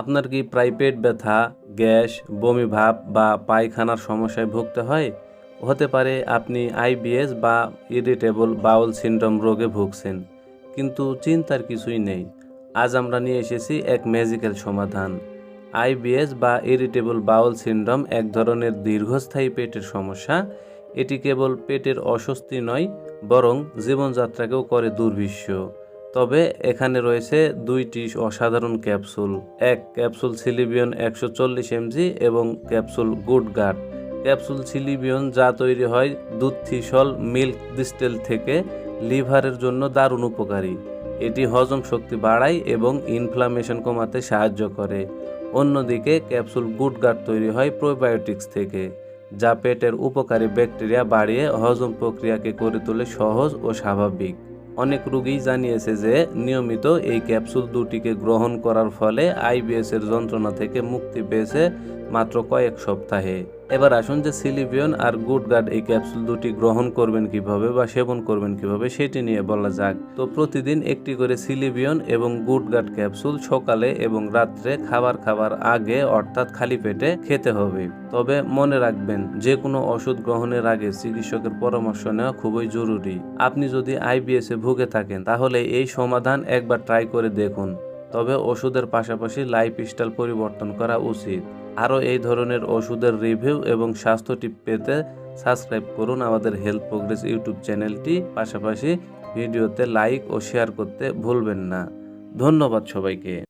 আপনার কি প্রাইভেট ব্যথা, গ্যাস, বমি ভাব বা পায়খানার সমস্যায় ভুগতে হয়? হতে পারে আপনি আইবিএস বা ইরিটেবল বাউল সিনড্রোম রোগে ভুগছেন, কিন্তু চিন্তার কিছুই নেই। আজ আমরা নিয়ে এসেছি এক ম্যাজিক্যাল সমাধান। আইবিএস বা ইরিটেবল বাউল সিনড্রোম এক ধরনের দীর্ঘস্থায়ী পেটের সমস্যা। এটি কেবল পেটের অস্বস্তি নয়, বরং জীবনযাত্রাকেও করে দুর্বিষ্য তবে এখানে রয়েছে দুইটি অসাধারণ ক্যাপসুল। এক ক্যাপসুল সিলিবিয়ন একশো চল্লিশ এমজি এবং ক্যাপসুল গুড গার্ড ক্যাপসুল সিলিবিয়ন যা তৈরি হয় দুধ থিসল মিল্ক ডিস্টেল থেকে লিভারের জন্য দারুণ উপকারী। এটি হজম শক্তি বাড়ায় এবং ইনফ্লামেশন কমাতে সাহায্য করে। অন্যদিকে ক্যাপসুল গুড গার্ড তৈরি হয় প্রোবায়োটিক্স থেকে, যা পেটের উপকারী ব্যাকটেরিয়া বাড়িয়ে হজম প্রক্রিয়াকে করে তোলে সহজ ও স্বাভাবিক। অনেক রোগী জানিয়েছে যে নিয়মিত এই ক্যাপসুল দুটিকে গ্রহণ করার ফলে আইবিএস এর যন্ত্রণা থেকে মুক্তি পেয়েছে মাত্র কয়েক সপ্তাহে। এবার আসুন যে সিলিভিয়ন আর গুড গার্ড এই ক্যাপসুল দুটি গ্রহণ করবেন কীভাবে বা সেবন করবেন কীভাবে সেটি নিয়ে বলা যাক। তো প্রতিদিন একটি করে সিলিভিয়ন এবং গুড গার্ড ক্যাপসুল সকালে এবং রাত্রে খাবার খাবার আগে অর্থাৎ খালি পেটে খেতে হবে। তবে মনে রাখবেন, যে কোনো ওষুধ গ্রহণের আগে চিকিৎসকের পরামর্শ নেওয়া খুবই জরুরি। আপনি যদি আইবিএস ভুগে থাকেন, তাহলে এই সমাধান একবার ট্রাই করে দেখুন। তবে ওষুধের পাশাপাশি লাইফ স্টাইল পরিবর্তন করা উচিত। আরও এই ধরনের ওষুধের রিভিউ এবং স্বাস্থ্য টিপ পেতে সাবস্ক্রাইব করুন আমাদের হেলথ প্রোগ্রেস ইউটিউব চ্যানেলটি। পাশাপাশি ভিডিওতে লাইক ও শেয়ার করতে ভুলবেন না। ধন্যবাদ সবাইকে।